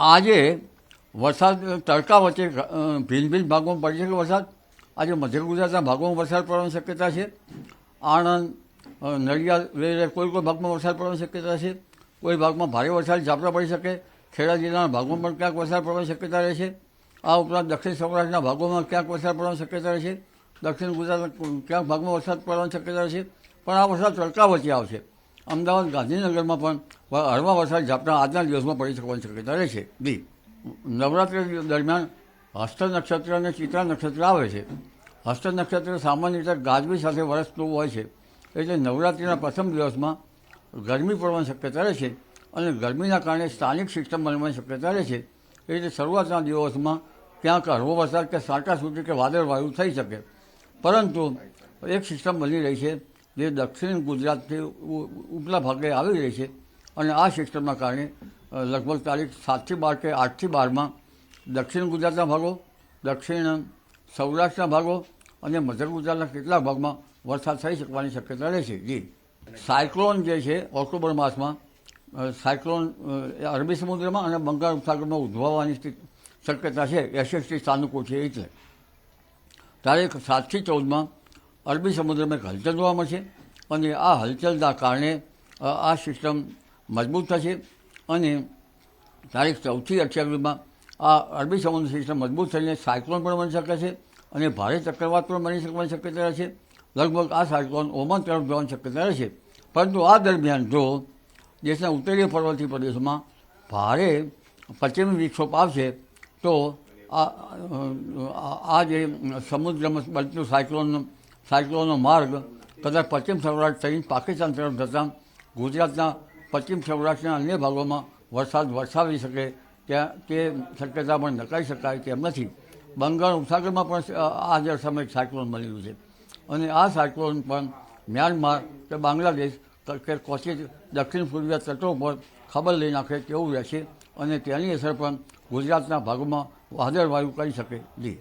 આજે વરસાદ, તડકા વચ્ચે ભિન્ન ભિન્ન ભાગોમાં પડી શકે વરસાદ. આજે મધ્ય ગુજરાતના ભાગોમાં વરસાદ પડવાની શક્યતા છે. આણંદ નડિયાદ કોઈ કોઈ ભાગમાં વરસાદ પડવાની શક્યતા છે. કોઈ ભાગમાં ભારે વરસાદ ઝાપટા પડી શકે. ખેડા જિલ્લાના ભાગોમાં પણ ક્યાંક વરસાદ પડવાની શક્યતા રહે છે. આ ઉપરાંત દક્ષિણ સૌરાષ્ટ્રના ભાગોમાં ક્યાંક વરસાદ પડવાની શક્યતા રહેશે દક્ષિણ ગુજરાતના ક્યાંક ભાગમાં વરસાદ પડવાની શક્યતા રહેશે પણ આ વરસાદ તડકા વચ્ચે આવશે. અમદાવાદ ગાંધીનગરમાં પણ હળવા વરસાદ ઝાપટા આજના દિવસમાં પડી શકવાની શક્યતા રહે છે. બી. નવરાત્રિ દરમિયાન હસ્ત નક્ષત્ર અને ચિત્રા નક્ષત્ર આવે છે. હસ્ત નક્ષત્ર સામાન્ય રીતે ગાજવી સાથે વરસતું હોય છે. એટલે નવરાત્રિના પ્રથમ દિવસમાં ગરમી પડવાની શક્યતા રહે છે અને ગરમીના કારણે સ્થાનિક સિસ્ટમ બનવાની શક્યતા રહેશે એ રીતે શરૂઆતના દિવસમાં ક્યાંક હળવો વરસાદ કે સાટાસૂટી કે વાદળવાયુ થઈ શકે. પરંતુ એક સિસ્ટમ બની રહી છે. જે દક્ષિણ ગુજરાતથી ઉપલા ભાગે આવી રહી છે અને આ સિસ્ટમના કારણે લગભગ તારીખ સાતથી બાર કે આઠથી બારમાં દક્ષિણ ગુજરાતના ભાગો, દક્ષિણ સૌરાષ્ટ્રના ભાગો અને મધ્ય ગુજરાતના કેટલાક ભાગમાં વરસાદ થઈ શકવાની શક્યતા રહેશે જી. સાયક્લોન જે છે, ઓક્ટોબર માસમાં સાયક્લોન અરબી સમુદ્રમાં અને બંગાળ ઉપસાગરમાં ઉદ્ભવવાની શક્યતા છે. એસએસટી સાનુકૂળ છે એટલે. તારીખ સાતથી ચૌદમાં અરબી સમુદ્રમાં એક હલચલ જોવા મળશે અને આ હલચલના કારણે આ સિસ્ટમ મજબૂત થશે અને તારીખ ચૌદથી અઠ્યાવીસમાં આ અરબી સમુદ્ર સિસ્ટમ મજબૂત થઈને સાયક્લોન પણ બની શકે છે અને ભારે ચક્રવાત પણ બની શકવાની શક્યતા રહેશે. લગભગ આ સાયક્લોન ઓમાન તરફ જવાની શક્યતા રહેશે. પરંતુ આ દરમિયાન જો દેશના ઉત્તરીય પર્વતીય પ્રદેશમાં ભારે પશ્ચિમી વિક્ષોભ આવશે, તો આ આ આ જે સમુદ્રમાં બનતું સાયક્લોન સાયક્લોનનો માર્ગ કદાચ પશ્ચિમ સૌરાષ્ટ્ર થઈને પાકિસ્તાન તરફ જતાં ગુજરાતના પશ્ચિમ સૌરાષ્ટ્રના અન્ય ભાગોમાં વરસાદ વરસાવી શકે, ત્યાં તે શક્યતા પણ નકારી શકાય તેમ નથી. બંગાળ ઉપસાગરમાં પણ આ જ સમયે સાયક્લોન બનેલું છે. અને આ સાયક્લોન પણ મ્યાનમાર કે બાંગ્લાદેશ કે કોચિત દક્ષિણ પૂર્વીય તટો પર ખબર લઈ નાખે તેવું રહેશે અને તેની અસર પણ ગુજરાતના ભાગોમાં વાદળવાયુ કરી શકે જી